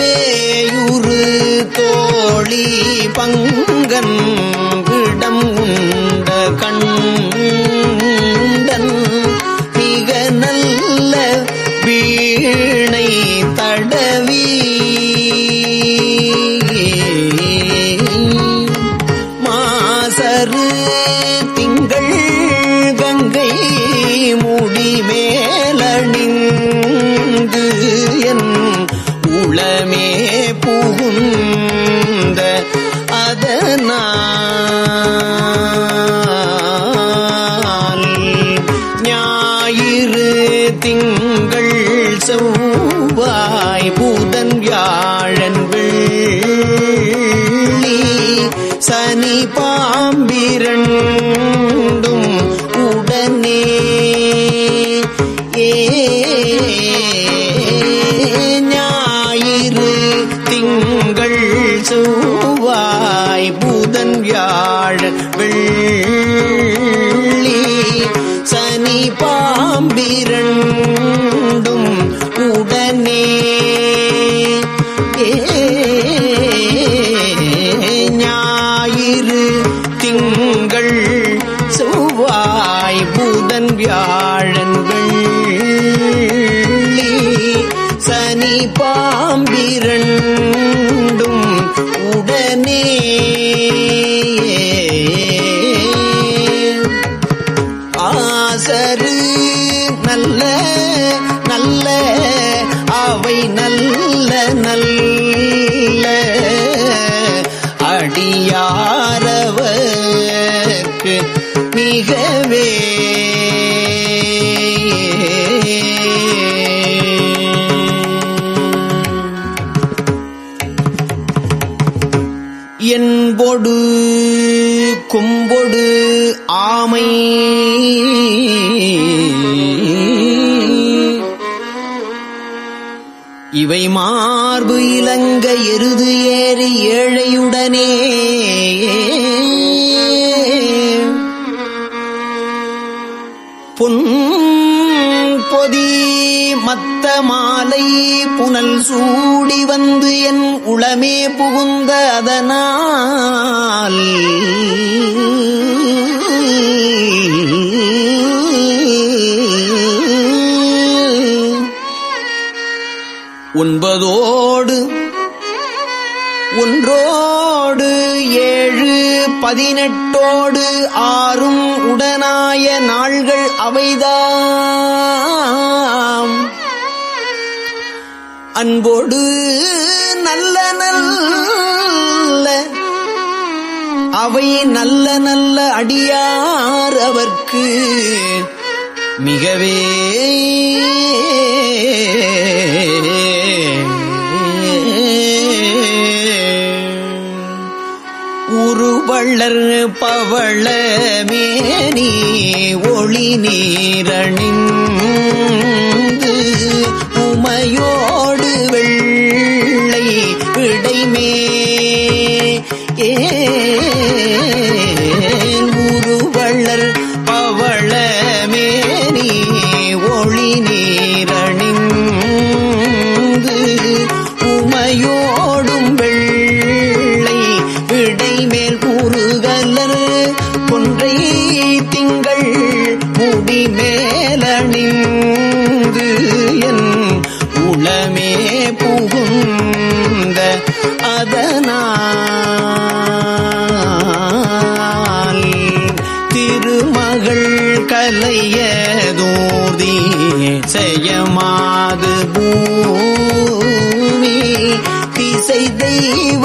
வேயுறு தோழி பங்கன் இடம் உண்ட கண்டன் மிக நல்ல வீணை தடவி திங்கள் செவ்வாய் புதன் வியாழ வெள்ளி சனி பாம்பிரண்டும் உடனே ஞாயிறு திங்கள் செவ்வாய் புதன் வியாழ செய்தவே என்பொடு கும்பொடு ஆமை. இவை மார்பு இலங்க எருது ஏறி ஏழையுடனே. புனல் சூடி வந்து என் உளமே புகுந்த அதனால். ஒன்பதோடு ஒன்றோடு ஏழு பதினெட்டோடு ஆறும் உடனாய நாள்கள் அவைதாம். அன்போடு நல்ல நல்ல அவை நல்ல நல்ல அடியார் அவர்க்கு மிகவே உருவள்ளர் பவள மேனி ஒளி நீரணின் ಜೀವ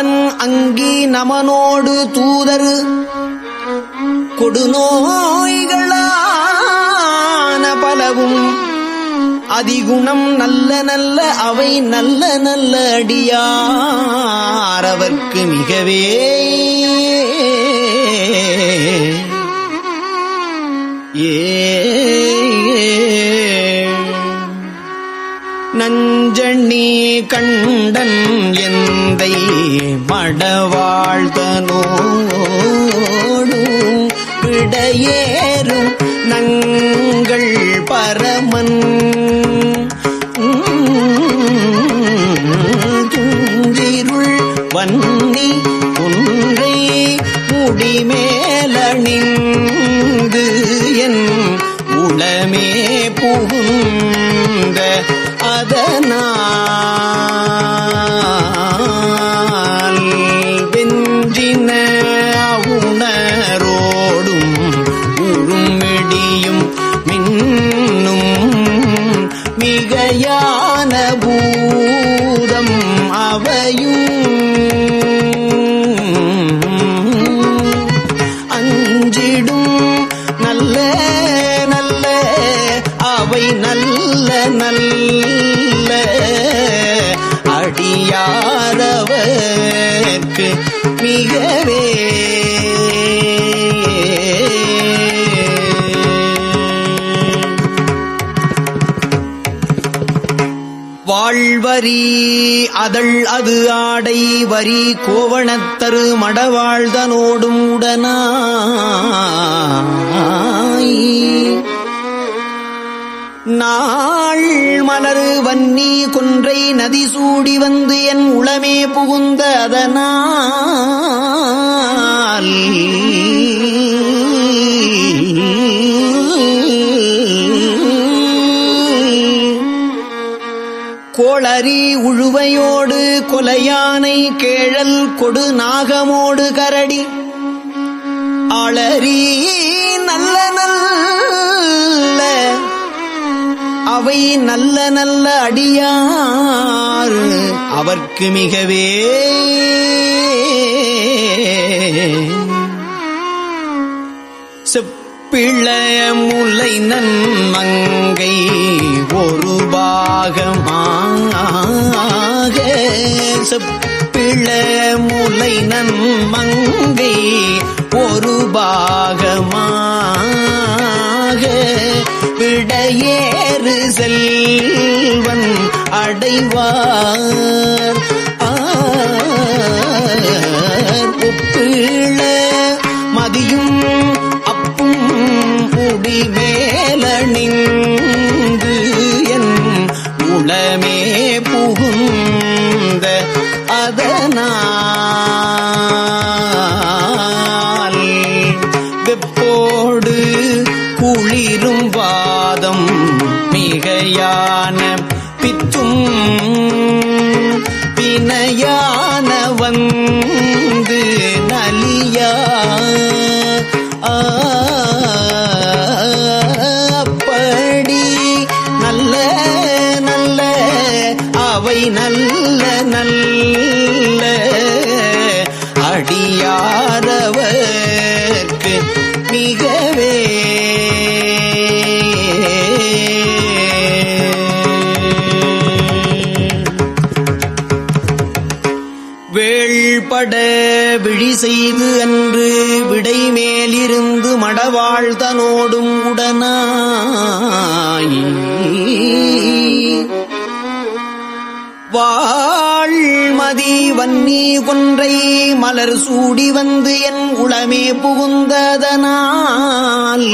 காலன் அங்கி நமனோடு தூதர். கொடுநோய்களான பலவும் அதிகுணம் நல்ல நல்ல அவை நல்ல நல்ல அடியாரவர்க்கு மிகவே. ஏ. நஞ்சண்ணி கண்டன் எந்தை மடவாழ்தனோடும் விடையேறும் நங்கள் பரமன். துஞ்சிருள் வன்னி குன்றை முடிமேலணிந்து யாரவர்க்கு மிகவே. வாழ்வரி அதள் அது ஆடை வரி கோவணத்தரு மடவாழ்தனோடும் உடனா. நாள் மலரு வன்னி கொன்றை நதி சூடி வந்து என் உளமே புகுந்த அதனால். கோளரி உழுவையோடு கொலையானை கேழல் கொடு நாகமோடு கரடி. ஆளரி நல்ல நல்ல அவை நல்ல நல்ல அடியார். அவர்க்கு மிகவே செப்பிளைய முலை நன்மங்கை ஒரு பாகமாக. செப்பிளைய முலை நன்மங்கை ஒரு பாகமாக அடையேறு செல்வன் அடைவார். ஒப்பிள மதியும் அப்பும் புடி மேலணிந்து என் உளமே புகுந்த அதனால் மிகையான வேள்பட விழி செய்து அன்று விடை மேலிருந்து மடவாழ்தனோடும் உடனாய். வாழ்மதி வன்னி கொன்றை மலர் சூடி வந்து என் உளமே புகுந்ததனால்.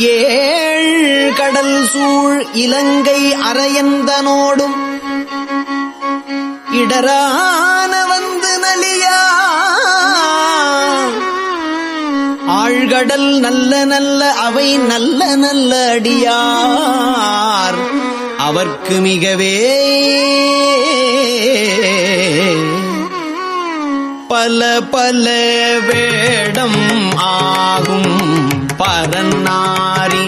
ஏ சூழ் இலங்கை அரையந்தனோடும் இடரான வந்து நலியா. ஆழ்கடல் நல்ல நல்ல அவை நல்ல நல்ல அடியார். அவர்க்கு மிகவே பல பல வேடம் ஆகும் பரநாரி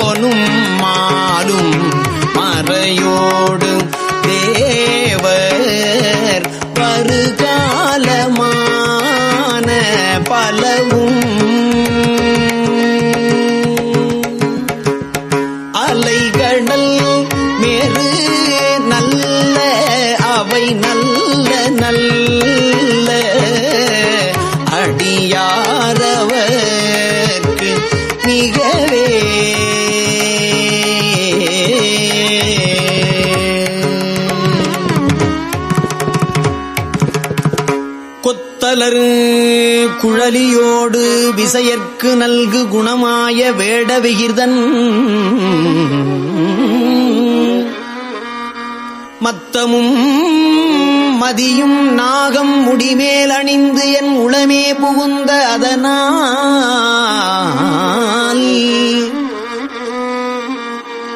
பலவும் அலைகடல் மேறு நல்ல அவை நல்ல நல்ல அடியாரவர்க்கு மிகவே. கொத்தலரு குழலியோடு விசையற்கு நல்கு குணமாய வேடவிகிர்தன். மத்தமும் மதியும் நாகம் முடிமேல் அணிந்து என் உளமே புகுந்த அதனால்.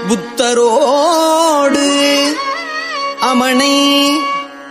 புத்தரோடு அமனை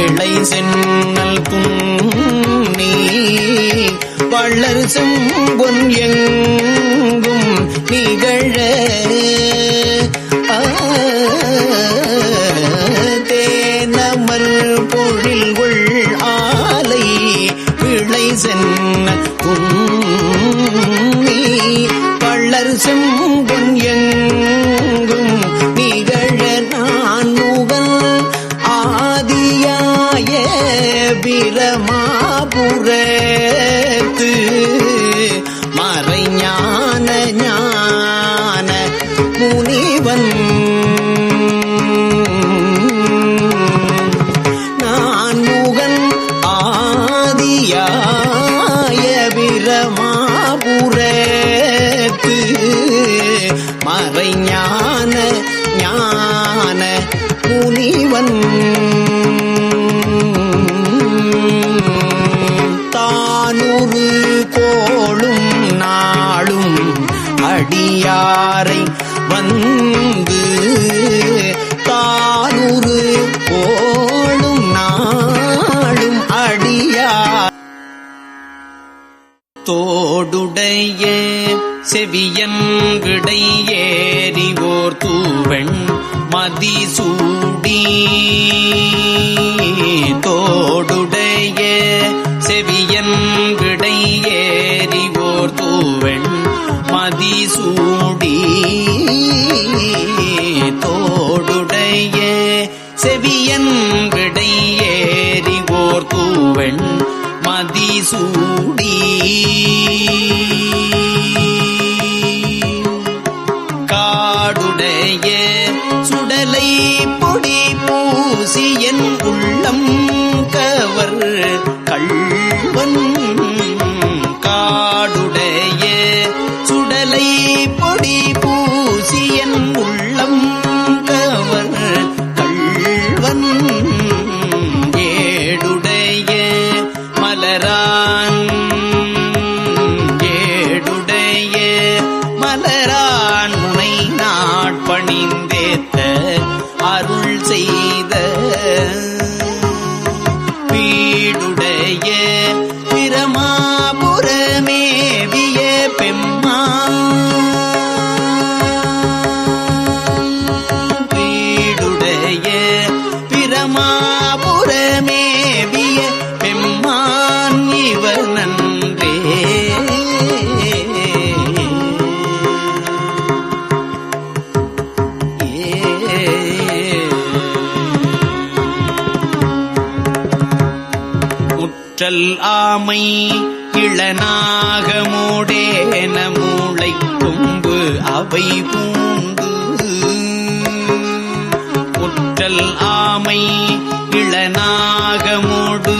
விளை சென்னல் புன்னி வள்ளர் செம்பொன் எங்கும் நிகழ ஆ, தேனமர் பொழில்கொள் ஆலை விளை சென்ன புன்னி வள்ளர் செம்பொன் எங்கும் நிகழ பிரமாபுரத்து அடியாரை வந்து தானுரு போலும் நாளும் அடியார்? தோடுடைய செவியன் விடை ஏறிவோர் தூவெண் மதிசூடி. செவியன் விடை ஓர் தூவெண் மதிசூடி. ஆமை ஆமை இளநாகமோடேன மூளை கொம்பு அவை பூந்து ஒற்றல் ஆமை இளநாகமோடு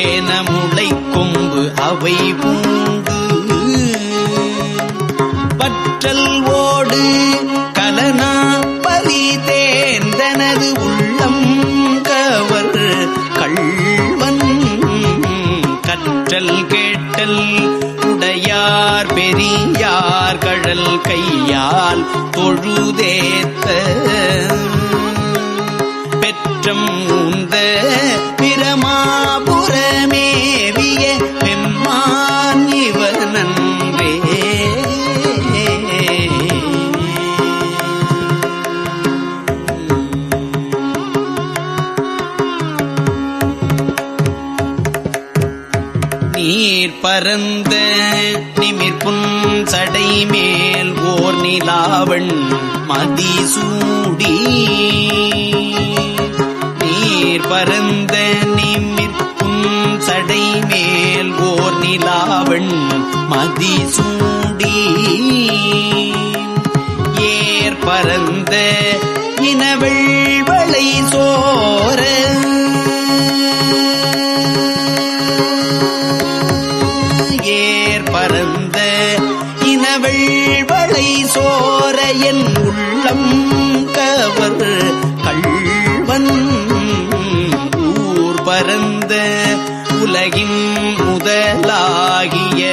ஏன முளை கொம்பு அவை பூந்து பற்றல் ஓடு கடல் உடையார் பெரியார் கடல் கையால் தொழுதேத்த. பெற்றம் உந்த பிரமா பரந்த நிமிர்புன் சடை மேல் ஓர் நிலாவண் மதிசூடி. நீர் பரந்த நிமிர்புன் சடை மேல் ஓர் நிலாவண் மதிசூடி. ஏர் பரந்த இனவள்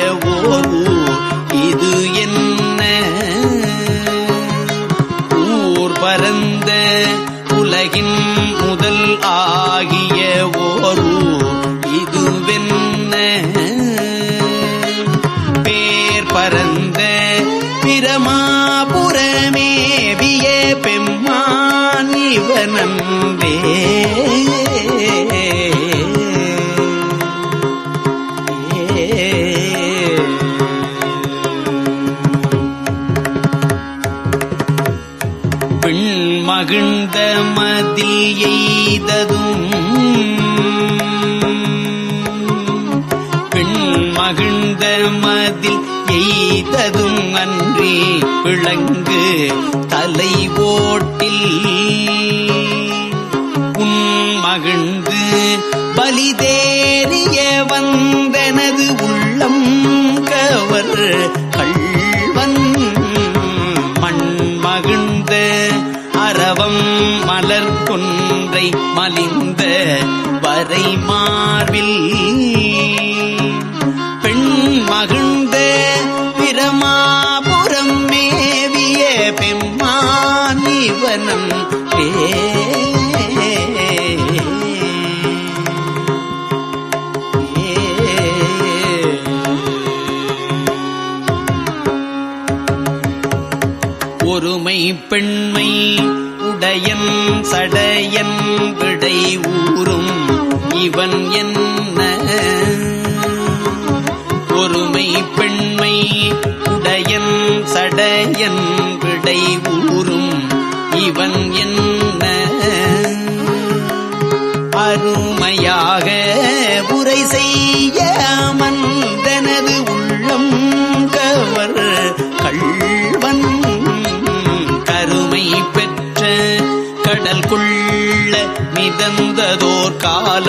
முதலாகிய ஊர் இது என்ன? ஊர் பரந்த உலகின் முதல் ஆகிய ஓர் இதுவென்ன? பேர் பரந்த பிரமாபுரமேவிய பெம்மான் இவனம்பே மதில் எய்ததும் பெண் மகிழ்ந்த மதில் எய்ததும் அன்றி விளங்கு தலை ஓட்டில் உன் மகிழ்ந்து பலிதேறிய வந்தனது வரை மார்பில் பெண் மகிழ்ந்த பிரமாபுரம் மேவிய பெம்மான் இவனம் ஒருமை பெண்மை உடையன் சடையன் விடை ஊரும் இவன் என்ன? ஒருமை பெண்மை உடையன் சடையன் விடை ஊறும். இவன் என்ன? அருமையாக உரை செய்யாம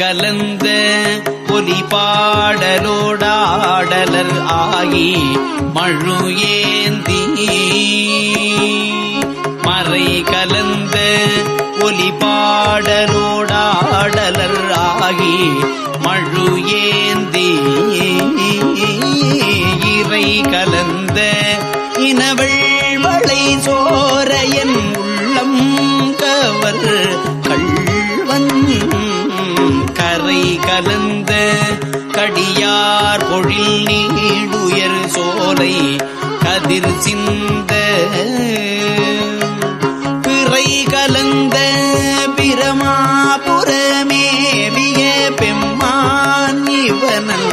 கலந்த ஒலி பாடலோடாடலர் ஆகி மழு ஏந்தி மறை கலந்த ஒலி பாடலோடாடலர் ஆகி மழு ஏந்தி இறை கலந்த இனவள் மழை சோ கலந்த கடியார் பொழில் நீடுயர் சோலை கதிர் சிந்த பிறை கலந்த பிரமாபுரமேவிய பெம்மான் இவனல்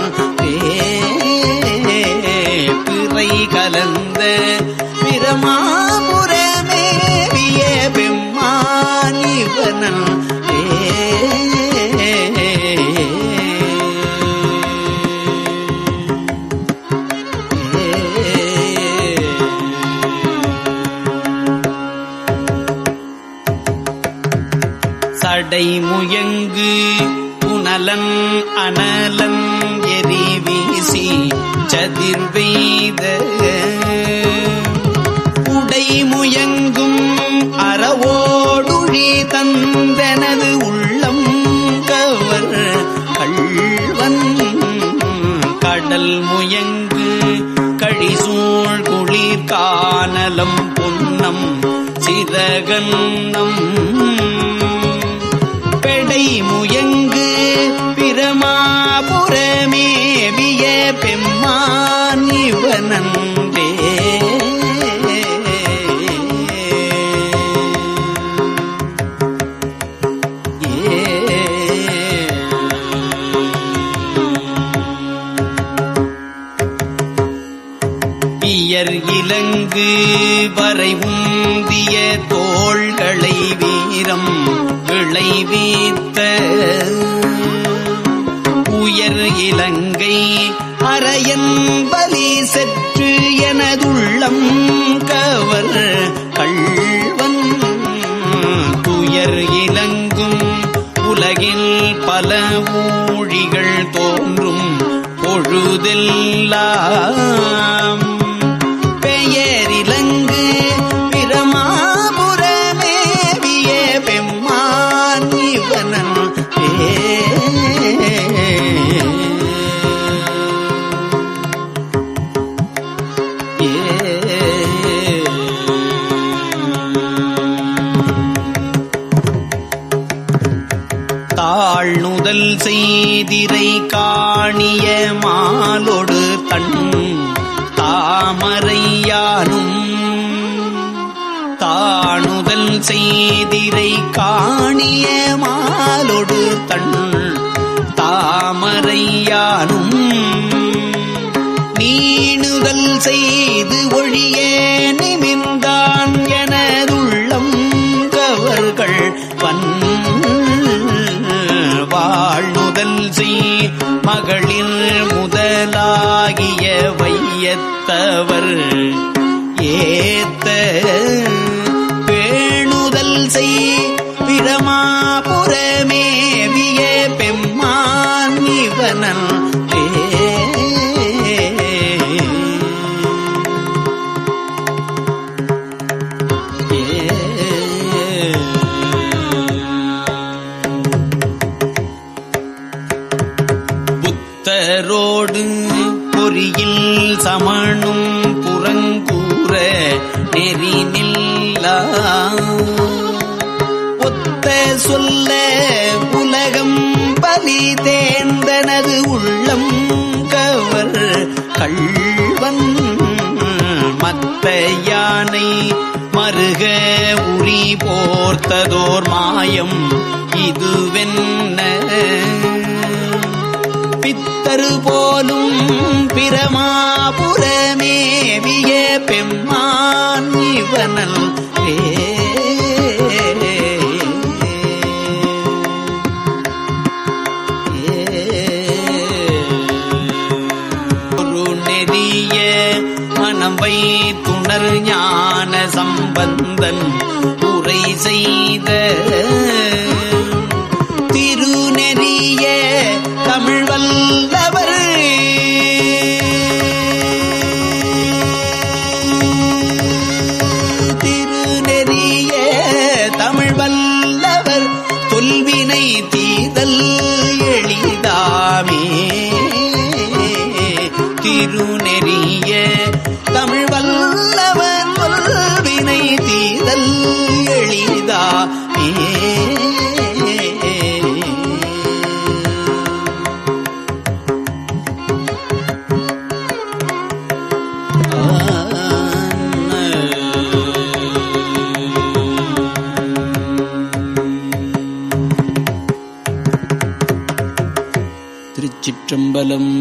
பிறை கலந்த பிரமா சதிர்வெய்த உடைமுயங்கும் அறவோடுழி தந்தனது உள்ளம் கவர். கள்வன் கடல் முயங்கு கழிசூழ் குளிர் காணலம் பொன்னம் சிதகன்னம் பொழுதெல்லாம் எதிரை காணிய மாலொடு தன் தாமரையானும் நீணுதல் செய்து ஒழிய நிமிர்ந்தான் எனதுள்ளம் கவர்கள் வன் வாழ்நுதல் செய் மகளிர் முதலாகிய வையத்தவர் ஏத்த சொல்ல உலகம் பலி தேர்ந்தனது உள்ளம் கவர் கள்வன் மத்த யானை மருக உரி போர்த்ததோர் மாயம் இதுவென்ன? பித்தரு போலும் பிரமாபுரமேவிய பெம்மான் இவனல் ஏ துணர் ஞான சம்பந்தன் உரை செய்த திருநெறிய தமிழ் வல்லவர் திருச்சிற்றம்பலம்